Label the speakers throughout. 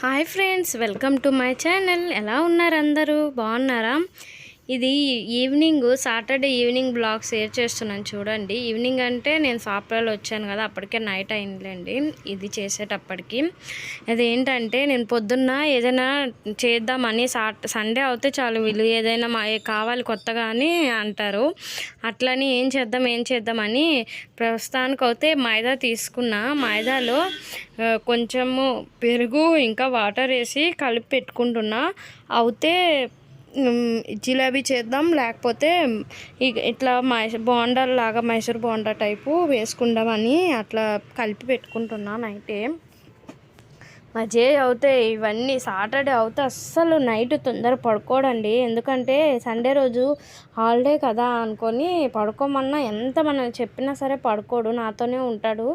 Speaker 1: Hi friends welcome to my channel. ఎలా ఉన్నారు అందరూ? బాగున్నారా? ఇది evening Saturday evening blog share చేస్తున్నాను చూడండి. ఈవినింగ్ అంటే నేను సాఫ్ట్వేర్లో వచ్చాను కదా అప్పటికే నైట్ అయిందిలేండి. ఇది చేసేటప్పటికి. అదేంటంటే నేను పొద్దున్న ఏదైనా చేద్దామని సా సండే అవుతే చాలు వీళ్ళు ఏదైనా మా కావాలి కొత్తగా అని అంటారు. అట్లని ఏం చేద్దాం ఏం చేద్దామని ప్రస్తుతానికి అయితే మైదా తీసుకున్న. మైదాలో కొంచెము పెరుగు ఇంకా వాటర్ వేసి కలిపి పెట్టుకుంటున్నా. అవుతే జిలేబీ చేద్దాం లేకపోతే ఇక ఇట్లా మైసూర్ బోండా లాగా మైసూర్ బోండా టైపు వేసుకుందామని అట్లా కలిపి పెట్టుకుంటున్నా నైటే. మా జే అవుతే ఇవన్నీ సాటర్డే అవుతే అస్సలు నైట్ తొందర పడుకోడండి. ఎందుకంటే సండే రోజు హాలిడే కదా అనుకొని పడుకోమన్నా ఎంత మనం చెప్పినా సరే పడుకోడు నాతోనే ఉంటాడు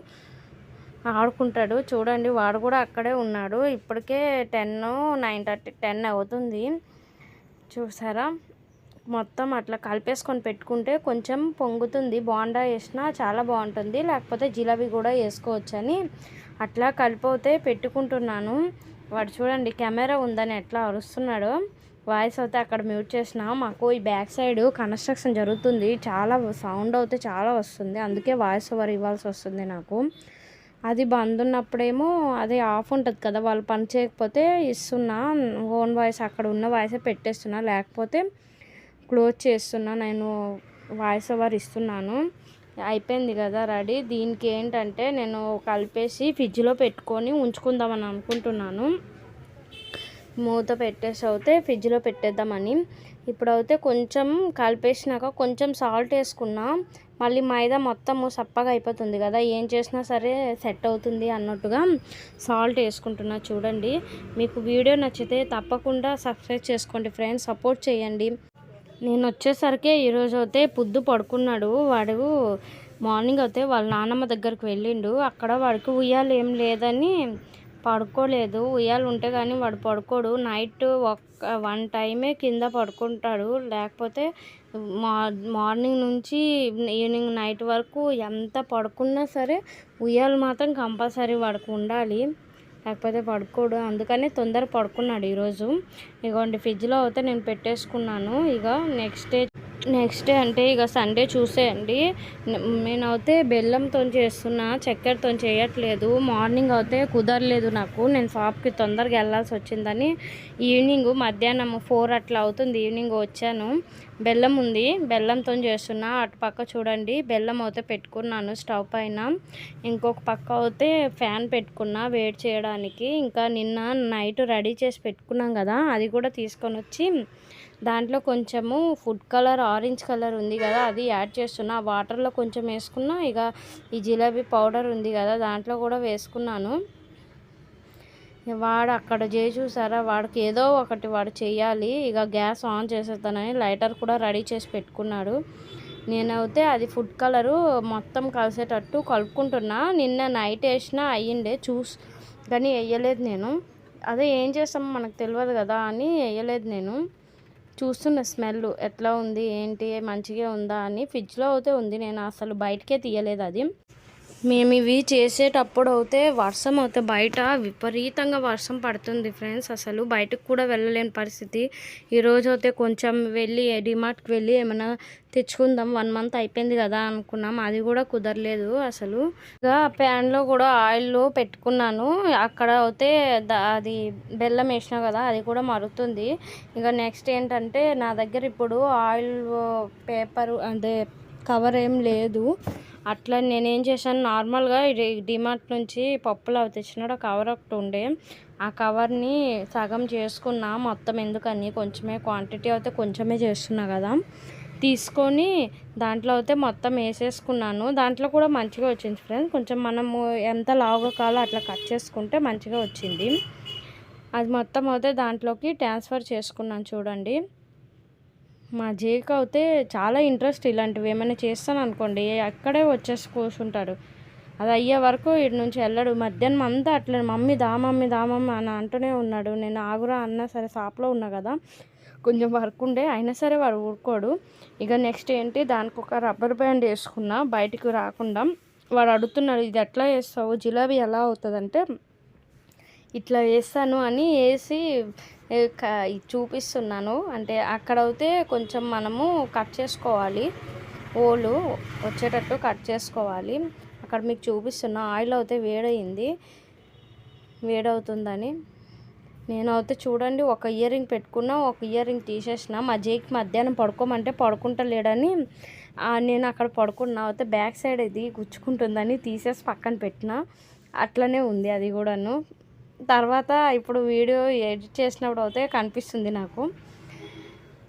Speaker 1: ఆడుకుంటాడు. చూడండి వాడు కూడా అక్కడే ఉన్నాడు. ఇప్పటికే టెన్ నైన్ థర్టీ టెన్ అవుతుంది. చూసారా? మొత్తం అట్లా కలిపేసుకొని పెట్టుకుంటే కొంచెం పొంగుతుంది. బోండా వేసినా చాలా బాగుంటుంది. లేకపోతే జిలేబీ కూడా వేసుకోవచ్చని అట్లా కలిపోతే పెట్టుకుంటున్నాను. వాడు చూడండి కెమెరా ఉందని ఎట్లా అరుస్తున్నాడు. వాయిస్ అయితే అక్కడ మ్యూట్ చేసిన. మాకు ఈ బ్యాక్ సైడ్ కన్స్ట్రక్షన్ జరుగుతుంది. చాలా సౌండ్ అయితే చాలా వస్తుంది. అందుకే వాయిస్ ఓవర్ ఇవ్వాల్సి వస్తుంది నాకు. అది బంద్ ఉన్నప్పుడేమో అది ఆఫ్ ఉంటుంది కదా వాళ్ళు పని చేయకపోతే ఇస్తున్నా ఓన్ వాయిస్ అక్కడ ఉన్న వాయిసే పెట్టేస్తున్నా లేకపోతే క్లోజ్ చేస్తున్నా నేను వాయిస్ ఓవర్ ఇస్తున్నాను. అయిపోయింది కదా రెడీ. దీనికి ఏంటంటే నేను కలిపేసి ఫ్రిడ్జ్లో పెట్టుకొని ఉంచుకుందామని అనుకుంటున్నాను. మూత పెట్టేసి అయితే ఫ్రిడ్జ్లో పెట్టేద్దామని. ఇప్పుడైతే కొంచెం కలిపేసినాక కొంచెం సాల్ట్ వేసుకున్నా మళ్ళీ మైదా మొత్తము సప్పగా అయిపోతుంది కదా ఏం చేసినా సరే సెట్ అవుతుంది అన్నట్టుగా సాల్ట్ వేసుకుంటున్నా చూడండి. మీకు వీడియో నచ్చితే తప్పకుండా సబ్స్క్రైబ్ చేసుకోండి ఫ్రెండ్స్ సపోర్ట్ చేయండి. నేను వచ్చేసరికి ఈరోజు అయితే పొద్దు పడుకున్నాడు. వాడు మార్నింగ్ అయితే వాళ్ళ నాన్నమ్మ దగ్గరికి వెళ్ళిండు. అక్కడ వాడికి ఉయ్యాలు ఏం లేదని పడుకోలేదు. ఉయ్యాలు ఉంటే కానీ వాడు పడుకోడు. నైట్ ఒక్క వన్ టైమే కింద పడుకుంటాడు. లేకపోతే మార్నింగ్ నుంచి ఈవినింగ్ నైట్ వరకు ఎంత పడుకున్నా సరే ఉయ్యాలు మాత్రం కంపల్సరీ వాడికి ఉండాలి. లేకపోతే పడుకోడు. అందుకనే తొందర పడుకున్నాడు ఈరోజు. ఇగోండి ఫ్రిడ్జ్లో అయితే నేను పెట్టేసుకున్నాను. ఇక నెక్స్ట్ డే నెక్స్ట్ అంటే ఇక సండే చూసేయండి. నేనైతే బెల్లంతో చేస్తున్నా చక్కెరతో చేయట్లేదు. మార్నింగ్ అయితే కుదరలేదు నాకు. నేను షాప్కి తొందరగా వెళ్ళాల్సి వచ్చిందని ఈవినింగ్ మధ్యాహ్నం ఫోర్ అట్లా అవుతుంది. ఈవినింగ్ వచ్చాను. బెల్లం ఉంది. బెల్లంతో చేస్తున్నా. అటు పక్క చూడండి. బెల్లం అయితే పెట్టుకున్నాను స్టవ్ పైన. ఇంకొక పక్క అయితే ఫ్యాన్ పెట్టుకున్నా వేడి చేయడానికి. ఇంకా నిన్న నైట్ రెడీ చేసి పెట్టుకున్నాం కదా అది కూడా తీసుకొని వచ్చి దాంట్లో కొంచెము ఫుడ్ కలర్ ఆరెంజ్ కలర్ ఉంది కదా అది యాడ్ చేస్తున్నా. ఆ వాటర్లో కొంచెం వేసుకున్నా ఇక ఈ జిలేబీ పౌడర్ ఉంది కదా దాంట్లో కూడా వేసుకున్నాను. వాడు అక్కడ చేసి చూసారా వాడికి ఏదో ఒకటి వాడు చేయాలి ఇక గ్యాస్ ఆన్ చేసేస్తానని లైటర్ కూడా రెడీ చేసి పెట్టుకున్నాడు. నేనైతే అది ఫుడ్ కలరు మొత్తం కలిసేటట్టు కలుపుకుంటున్నా. నిన్న నైట్ వేసినా అయ్యిండే చూస్ కానీ వేయలేదు నేను. అదే ఏం చేస్తామో మనకు తెలియదు కదా అని వేయలేదు నేను. చూస్తున్న స్మెల్ ఎట్లా ఉంది ఏంటి మంచిగా ఉందా అని ఫ్రిడ్జ్లో అయితే ఉంది. నేను అసలు బయటకే తీయలేదు అది. మేము ఇవి చేసేటప్పుడు అయితే వర్షం అయితే బయట విపరీతంగా వర్షం పడుతుంది ఫ్రెండ్స్. అసలు బయటకు కూడా వెళ్ళలేని పరిస్థితి. ఈరోజు అయితే కొంచెం వెళ్ళి డిమార్ట్కి వెళ్ళి ఏమైనా తెచ్చుకుందాం. వన్ మంత్ అయిపోయింది కదా అనుకున్నాం. అది కూడా కుదరలేదు అసలు. ఇంకా ప్యాన్లో కూడా ఆయిల్ పెట్టుకున్నాను. అక్కడ అయితే అది బెల్లం వేసినా కదా అది కూడా మరుగుతుంది. ఇంకా నెక్స్ట్ ఏంటంటే నా దగ్గర ఇప్పుడు ఆయిల్ పేపర్ అదే కవర్ ఏం లేదు. అట్లా నేనేం చేశాను నార్మల్గా డిమార్ట్ నుంచి పప్పులు అవి తెచ్చినాడు ఆ కవర్ ఒకటి ఉండే. ఆ కవర్ని సగం చేసుకున్నా మొత్తం ఎందుకని కొంచెమే క్వాంటిటీ అయితే కొంచెమే చేస్తున్నా కదా. తీసుకొని దాంట్లో అయితే మొత్తం వేసేసుకున్నాను. దాంట్లో కూడా మంచిగా వచ్చింది ఫ్రెండ్స్ కొంచెం మనము ఎంత లావుగా కావాలో అట్లా కట్ చేసుకుంటే మంచిగా వచ్చింది. అది మొత్తం అయితే దాంట్లోకి ట్రాన్స్ఫర్ చేసుకున్నాను చూడండి. మా జేక్ అయితే చాలా ఇంట్రెస్ట్ ఇలాంటివి. ఏమైనా చేస్తాను అనుకోండి అక్కడే వచ్చేసి కూర్చుంటాడు. అది అయ్యే వరకు ఇటు నుంచి వెళ్ళడు. మధ్యాహ్నం అంతా అట్లే మమ్మీ దా మమ్మీ దా మమ్మీ అని అంటూనే ఉన్నాడు. నేను ఆగురా అన్నా సరే షాప్లో ఉన్నా కదా కొంచెం వర్క్ ఉండే అయినా సరే వాడు ఊరుకోడు. ఇక నెక్స్ట్ ఏంటి దానికి ఒక రబ్బర్ బ్యాండ్ వేసుకున్నా బయటికి రాకుండా వాడు అడుగుతున్నాడు ఇది ఎట్లా వేస్తావు? జిలేబీ ఎలా అవుతుందంటే ఇట్లా వేస్తాను అని వేసి చూపిస్తున్నాను. అంటే అక్కడ అయితే కొంచెం మనము కట్ చేసుకోవాలి. ఓలు వచ్చేటట్టు కట్ చేసుకోవాలి. అక్కడ మీకు చూపిస్తున్న ఆయిల్ అయితే వేడయింది. వేడవుతుందని. నేను అయితే చూడండి ఒక ఇయర్ రింగ్ పెట్టుకున్నా ఒక ఇయర్ రింగ్ తీసేసిన మా జేకి మధ్యాహ్నం పడుకోమంటే పడుకుంటలేడని నేను అక్కడ పడుకున్నా అయితే బ్యాక్ సైడ్ ఇది గుచ్చుకుంటుందని తీసేసి పక్కన పెట్టిన. అట్లనే ఉంది అది కూడాను. తర్వాత ఇప్పుడు వీడియో ఎడిట్ చేసినప్పుడు అయితే కనిపిస్తుంది నాకు.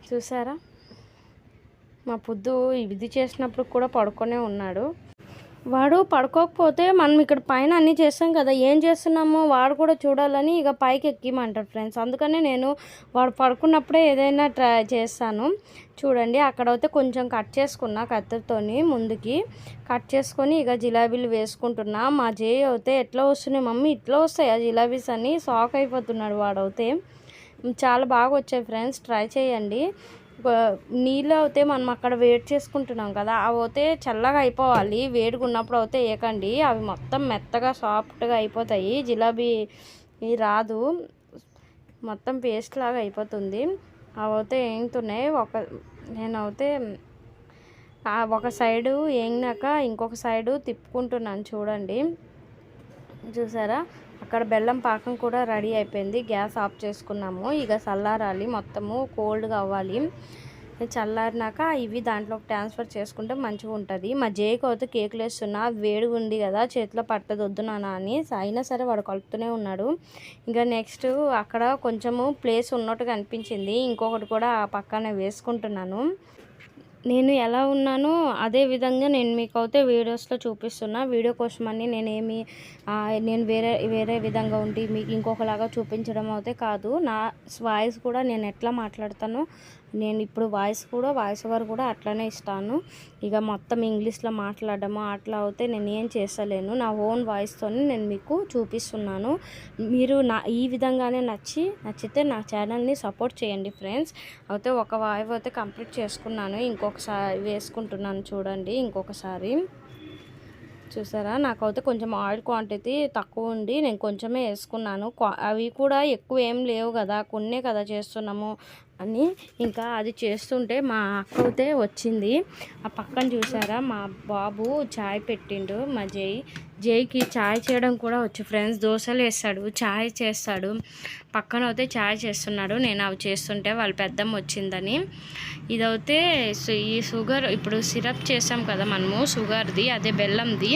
Speaker 1: చూసారా? మా పొద్దు ఇది చేసినప్పుడు కూడా పడుకొనే ఉన్నాడు. వాడు పడుకోకపోతే మనం ఇక్కడ పైన అన్నీ చేస్తాం కదా ఏం చేస్తున్నామో వాడు కూడా చూడాలని ఇక పైకి ఎక్కిమంటాడు ఫ్రెండ్స్. అందుకనే నేను వాడు పడుకున్నప్పుడే ఏదైనా ట్రై చేస్తాను. చూడండి అక్కడ అయితే కొంచెం కట్ చేసుకున్నా కత్తితోని ముందుకి. కట్ చేసుకొని ఇక జిలాబీలు వేసుకుంటున్నా. మా జే అయితే ఎట్లా వస్తున్నాయి మమ్మీ? ఇట్లా వస్తాయి ఆ జిలాబీస్ అని షాక్ అయిపోతున్నాడు వాడైతే. చాలా బాగా వచ్చాయి ఫ్రెండ్స్ ట్రై చేయండి. నీళ్ళు అయితే మనం అక్కడ వేడి చేసుకుంటున్నాం కదా అవి అయితే చల్లగా అయిపోవాలి. వేడిగా ఉన్నప్పుడు అయితే వేయకండి అవి మొత్తం మెత్తగా సాఫ్ట్గా అయిపోతాయి. జిలాబీ రాదు. మొత్తం పేస్ట్ లాగా అయిపోతుంది. అవి అయితే ఏంగుతున్నాయి. ఒక నేనైతే ఒక సైడు ఏంగినాక ఇంకొక సైడు తిప్పుకుంటున్నాను చూడండి. చూసారా? అక్కడ బెల్లం పాకం కూడా రెడీ అయిపోయింది. గ్యాస్ ఆఫ్ చేసుకున్నాము. ఇక చల్లారాలి. మొత్తము కోల్డ్గా అవ్వాలి. చల్లారినాక ఇవి దాంట్లో ట్రాన్స్ఫర్ చేసుకుంటే మంచిగా ఉంటుంది. మా జేకి అయితే కేకులు వేస్తున్నా. వేడిగా ఉంది కదా చేతిలో పట్టదు వద్దు నాన్న అని. అయినా సరే వాడు కలుపుతూనే ఉన్నాడు. ఇంకా నెక్స్ట్ అక్కడ కొంచెము ప్లేస్ ఉన్నట్టుగా అనిపించింది ఇంకొకటి కూడా ఆ పక్కన వేసుకుంటున్నాను. నేను ఎలా ఉన్నానో అదే విధంగా నేను మీకు అయితే వీడియోస్లో చూపిస్తున్నా. వీడియో కోసమని నేనేమి నేను వేరే వేరే విధంగా ఉండి మీకు ఇంకొకలాగా చూపించడం అయితే కాదు. నా వాయిస్ కూడా నేను ఎట్లా మాట్లాడతానో నేను ఇప్పుడు వాయిస్ కూడా వాయిస్ ఓవర్ కూడా అట్లనే ఇస్తాను. ఇక మొత్తం ఇంగ్లీష్లో మాట్లాడడము అట్లా అయితే నేను ఏం చేస్తలేను. నా ఓన్ వాయిస్తోనే నేను మీకు చూపిస్తున్నాను. మీరు నా ఈ విధంగానే నచ్చి నచ్చితే నా ఛానల్ని సపోర్ట్ చేయండి ఫ్రెండ్స్. అయితే ఒక వాయివ్ అయితే కంప్లీట్ చేసుకున్నాను. ఇంకొక ఒకసారి వేసుకుంటున్నాను చూడండి ఇంకొకసారి. చూసారా? నాకైతే కొంచెం ఆయిల్ క్వాంటిటీ తక్కువ ఉంది. నేను కొంచెమే వేసుకున్నాను. క్వా- అవి కూడా ఎక్కువ ఏం లేవు కదా కొన్నే కదా చేస్తున్నాము అని ఇంకా అది చేస్తుంటే మా అక్క అయితే వచ్చింది. ఆ పక్కన చూసారా? మా బాబు చాయ్ పెట్టిండు మా జై జైకి చాయ్ చేయడం కూడా వచ్చు. ఫ్రెండ్స్ దోశలు వేస్తాడు చాయ్ చేస్తాడు. పక్కన అయితే చాయ్ చేస్తున్నాడు. నేను అవి చేస్తుంటే వాళ్ళ పెద్దమ్మ వచ్చిందని. ఇదైతే ఈ షుగర్ ఇప్పుడు సిరప్ చేసాం కదా మనము షుగర్ది అదే బెల్లంది.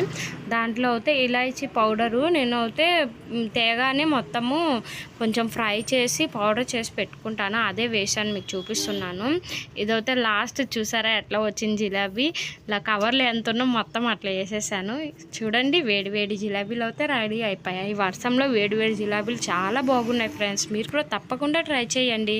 Speaker 1: దాంట్లో అయితే ఇలాచీ పౌడరు నేను అయితే తేగానే మొత్తము కొంచెం ఫ్రై చేసి పౌడర్ చేసి పెట్టుకుంటాను. అదే వేసాను మీకు చూపిస్తున్నాను. ఇదైతే లాస్ట్ చూసారా ఎట్లా వచ్చింది జిలాబీ? ఇలా కవర్లు ఎంత ఉన్నో మొత్తం అట్లా వేసేసాను. చూడండి వేడి వేడి జిలాబీలు అయితే రెడీ అయిపోయాయి. వర్షంలో వేడి వేడి జిలాబీలు చాలా బాగున్నాయి ఫ్రెండ్స్ మీరు కూడా తప్పకుండా ట్రై చేయండి.